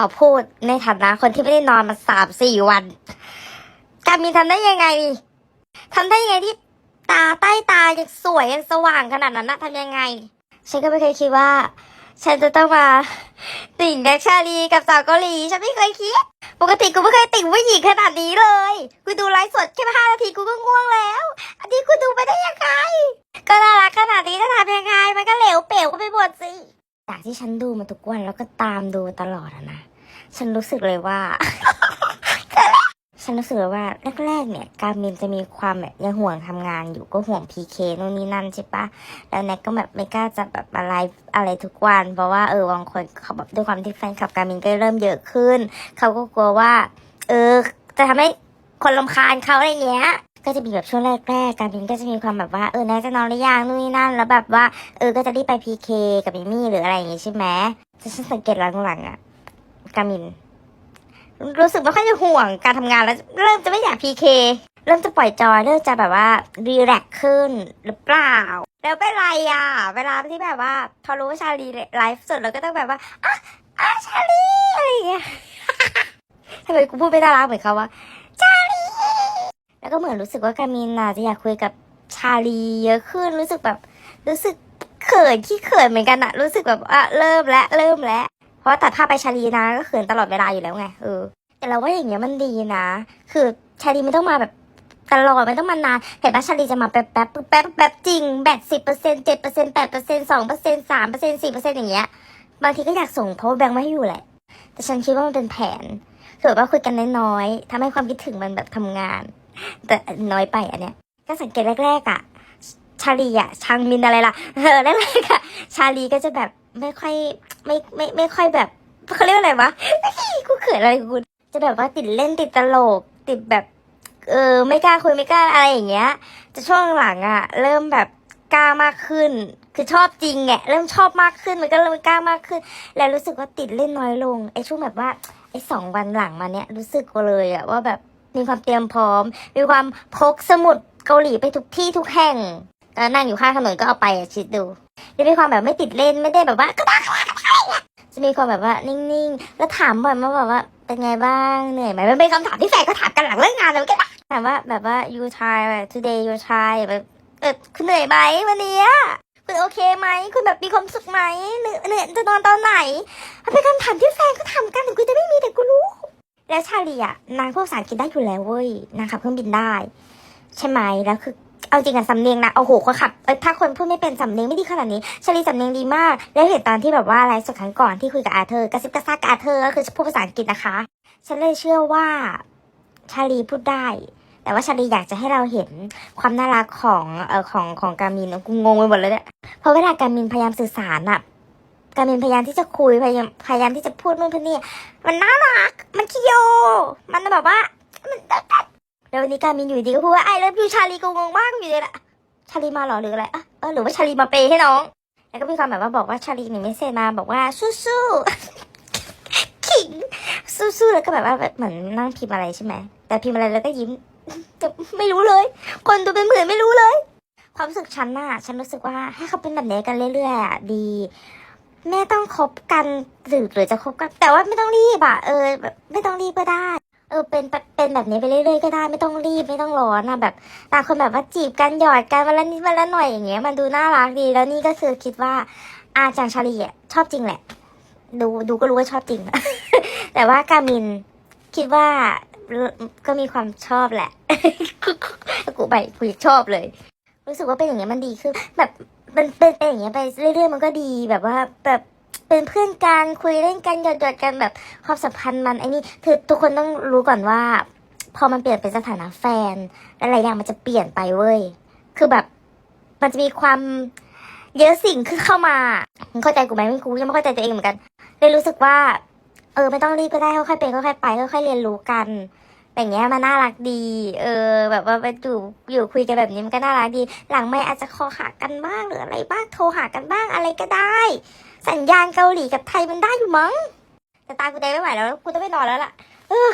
ขอพูดในฐานะคนที่ไม่ได้นอนมาสามสี่วัน การมินทำได้ยังไงทำได้ยังไงที่ตาใต้ตายังสวยยังสว่างขนาดนั้นนะทำยังไง ฉันก็ไม่เคยคิดว่า ฉันจะต้องมาติ่งแดกชาลีกับสาวเกาหลี ฉันไม่เคยคิด ปกติกูไม่เคยติ่งผู้หญิงขนาดนี้เลย กูดูไลฟ์สดแค่ห้านาทีกูก็ง่วงแล้ว อันนี้กูดูไปได้ยังไง ก็น่ารักขนาดนี้จะทำยังไง มันก็เหลวเป๋วไปหมดสิ จากที่ฉันดูมาทุกวันแล้วก็ตามดูตลอดอะนะ ฉันรู้สึกเลยว่า ฉันรู้สึกเลยว่าแรกๆเนี่ย การมินจะมีความแบบยังห่วงทำงานอยู่ก็ห่วงพีเคนู่นนี่นั่นใช่ปะแล้วแน็กก็แบบไม่กล้าจะแบบอะไรอะไรทุกวัน เพราะว่าเออบางคนเขาแบบด้วยความที่แฟนคลับการมินก็เริ่มเยอะขึ้น เขาก็กลัวว่า เออ จะทำให้คนลำคาญเขาอะไรเงี้ย ก็จะมีแบบช่วงแรกๆการมินก็จะมีความแบบว่าเออแน็กจะนอนหรือยังนู่นนี่นั่นแล้วแบบว่าเออก็จะรีบไปพีเคกับมิมี่หรืออะไรอย่างงี้ใช่ไหมแต่ฉันสังเกตหลังๆอะกามิน รู้สึกไม่ค่อยจะห่วงการทำงานแล้วเริ่มจะไม่อยากพีเคเริ่มจะปล่อยจอยเริ่มจะแบบว่ารีแลกซ์ขึ้นหรือเปล่า แล้วเป็นไรอะ เวลาที่แบบว่าพอรู้ว่าชาลีไลฟ์สดเราก็ต้องแบบว่าอะอะชาลีอะไรอย่างเงี้ยทำไมกูพูดไม่น่ารักเหมือนเขาว่าชาลี แล้วก็เหมือนรู้สึกว่าการมินน่ะจะอยากคุยกับชาลีเยอะขึ้นรู้สึกแบบรู้สึกเขินขี้เขินเหมือนกันอะรู้สึกแบบอะเริ่มและเริ่มแล้วเพราะว่าตัดภาพไปชาลีนะก็เขินตลอดเวลาอยู่แล้วไงเออแต่เราว่าอย่างเงี้ยมันดีนะ คือชาลีไม่ต้องมาแบบตลอดไม่ต้องมานานเห็นปะชาลีจะมาแป๊บแป๊บแป๊บแป๊บจริงแบตสิบเปอร์เซ็นต์เจ็ดเปอร์เซ็นต์แปดเปอร์เซ็นต์สองเปอร์เซ็นต์สามเปอร์เซ็นต์สี่เปอร์เซ็นต์อย่างเงี้ยบางทีก็อยากส่งเพราะแบงค์ไม่ให้อยู่แหละ แต่ฉันคิดว่ามันเป็นแผนคือแบบว่าคุยกันน้อยๆทำให้ความคิดถึงมันแบบทำงาน แต่น้อยไปอันเนี้ยก็สังเกตแรกๆอะชาลีอะชางมินอะไรล่ะเออแรกๆอะชาลีก็จะแบบไม่ค่อยไม่ไม่ไม่ค่อยแบบเขาเรียกอะไรวะกูเขินอะไรกูจะแบบว่าติดเล่นติดตลกติดแบบ เออไม่กล้าคุยไม่กล้าอะไรอย่างเงี้ย จะช่วงหลังอะเริ่มแบบกล้ามากขึ้น คือชอบจริงแงเริ่มชอบมากขึ้นมันก็เริ่มกล้ามากขึ้น แล้วรู้สึกว่าติดเล่นน้อยลงไอ้ช่วงแบบว่าไอ้สองวันหลังมาเนี้ยรู้สึกเลยอะว่าแบบ มีความเตรียมพร้อม มีความพกสมุดเกาหลีไปทุกที่ทุกแห่งนั่งอยู่ข้างถนนก็เอาไปอะคิดดูจะมีความแบบไม่ติดเล่นไม่ได้แบบว่าก็ได้จะมีความแบบว่านิ่งๆ แล้วถามบ่อยมาแบบว่าเป็นไงบ้างเหนื่อยไหมมันเป็นคำถามที่แฟนก็ถามกันหลังเลิกงานเลยมันก็ถามว่าแบบว่า you try แบบ today you try แบบเออคุณเหนื่อยไหมวันนี้คุณโอเคไหมคุณแบบมีความสุขไหมเหนื่อยจะนอนตอนไหนมันเป็นคำถามที่แฟนก็ถามกันถึงกูจะไม่มีแต่กูรู้ แล้วชาลีอะนางพูดภาษาอังกฤษได้อยู่แล้วเว้ยนางขับเครื่องบินได้ ใช่ไหมแล้วคือเอาจริงอะสำเนียงนะโอ้โหคนขับเออถ้าคนพูดไม่เป็นสำเนียงไม่ดีขนาดนี้ชาลีสำเนียงดีมาก แล้วเห็นตอนที่แบบว่าไลฟ์สดครั้งก่อนที่คุยกับอาเธอร์กระซิบกระซากกับอาเธอร์ก็คือพูดภาษาอังกฤษนะคะ ฉันเลยเชื่อว่าชาลีพูดได้ แต่ว่าชาลีอยากจะให้เราเห็นความน่ารักของเอ่อของของการมินกูงงไปหมดเลยเนี่ยเพราะเวลาการมินพยายามสื่อสารอะ กามินพยายามที่จะคุยพยายามพยายามที่จะพูดนู่นพูดนี่มันน่ารัก มันคิโย มันแบบว่ามันแล้ววันนี้กามินอยู่ดีก็พูดว่าไอ้เลิฟยูชาลีกูงงมากอยู่เลยละชาลีมาหรอหรืออะไรอะเออหรือว่าชาลีมาเปย์ให้น้อง แล้วก็มีความแบบว่าบอกว่าชาลีหนึ่งเมสเซจมาบอกว่าสู้ๆขิงสู้ๆแล้วก็แบบว่าเหมือนนั่งพิมพ์อะไรใช่ไหมแต่พิมพ์อะไรแล้วก็ยิ้มจะไม่รู้เลย คนดูเป็นหมื่นไม่รู้เลย ความรู้สึกฉันน่ะ ฉันรู้สึกว่าให้เขาเป็นแบบนี้กันเรื่อยๆอะดี แม่ต้องคบกันหรือหรือจะคบกัน แต่ว่าไม่ต้องรีบอะเออแบบไม่ต้องรีบก็ได้ เออเป็นเป็นแบบนี้ไปเรื่อยๆก็ได้ ไม่ต้องรีบไม่ต้องร้อนอะแบบต่างคนแบบว่าจีบกันหยอดกันวันละนิดวันละหน่อยอย่างเงี้ยมันดูน่ารักดีแล้วนี่ก็คือคิดว่าอาจางชาลีอะชอบจริงแหละ ดูดูก็รู้ว่าชอบจริง แต่ว่ากามินคิดว่าก็มีความชอบแหละกูไปกูยังชอบเลย รู้สึกว่าเป็นอย่างเงี้ยมันดีขึ้นแบบ มันเป็นเป็นอย่างเงี้ยไปเรื่อยๆมันก็ดีแบบว่าแบบเป็นเพื่อนกันคุยเล่นกันหยอดๆกันแบบความสัมพันธ์มันไอ้นี่คือทุกคนต้องรู้ก่อนว่า พอมันเปลี่ยนเป็นสถานะแฟนหลายๆอย่างมันจะเปลี่ยนไปเว้ยคือแบบมันจะมีความเยอะสิ่งขึ้นเข้ามามึงเข้าใจกูไหมไม่กูยังไม่เข้าใจตัวเองเหมือนกันเลยรู้สึกว่า เออไม่ต้องรีบก็ได้ค่อยๆเป็นค่อยๆไปค่อยๆเรียนรู้กัน อย่างเงี้ยมันน่ารักดี เออ แบบว่าไปอยู่อยู่คุยกันแบบนี้มันก็น่ารักดี หลังไม่อาจจะคอหากันบ้างหรืออะไรบ้างโทรหากันบ้างอะไรก็ได้ สัญญาณเกาหลีกับไทยมันได้อยู่มั้งแต่ตากูได้ไม่ไหวแล้วกูต้องไปนอนแล้วล่ะ เออ